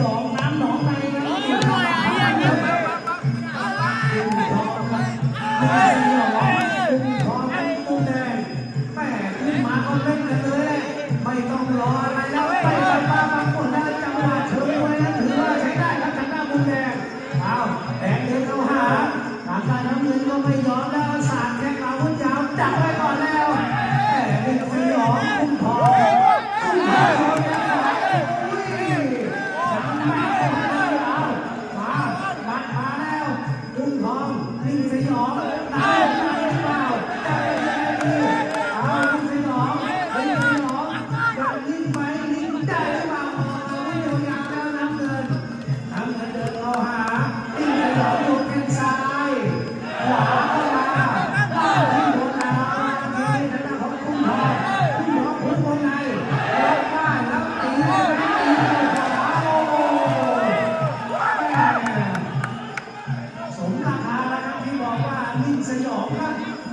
ยองน้ำหนองในนะนิ่งทองครับนิ่งทอนิ่งทองมุมแดงแม่ขึ้นมาก็เล่นกันเลยไม่ต้องรออะไรแล้วไปไปมาบางคนแล้วจังหวะเฉยไว้นะถือว่าใช้ได้ครับทางด้านมุมแดงเอาแดงเดินเข้าหาทางด้านน้ำเงินก็ไม่ยอมแล้วสาดแข้งอาวุธยาวจับไว้ก่อนแล้วแม่นิ่ยองคุ้อง นิ่งสยองตายตายเปล่าจะเป็นยังไงดีเอานิ่งสยองนิ่งสยองจะนิ่งไหมนิ่งได้หรือเปล่าเราไม่ยาวแล้วน้ำเงินน้ำเงินเดินเข้าหาติ้งสยองอยู่แข้งซ้ายขวาเข้ามา ม่สมรา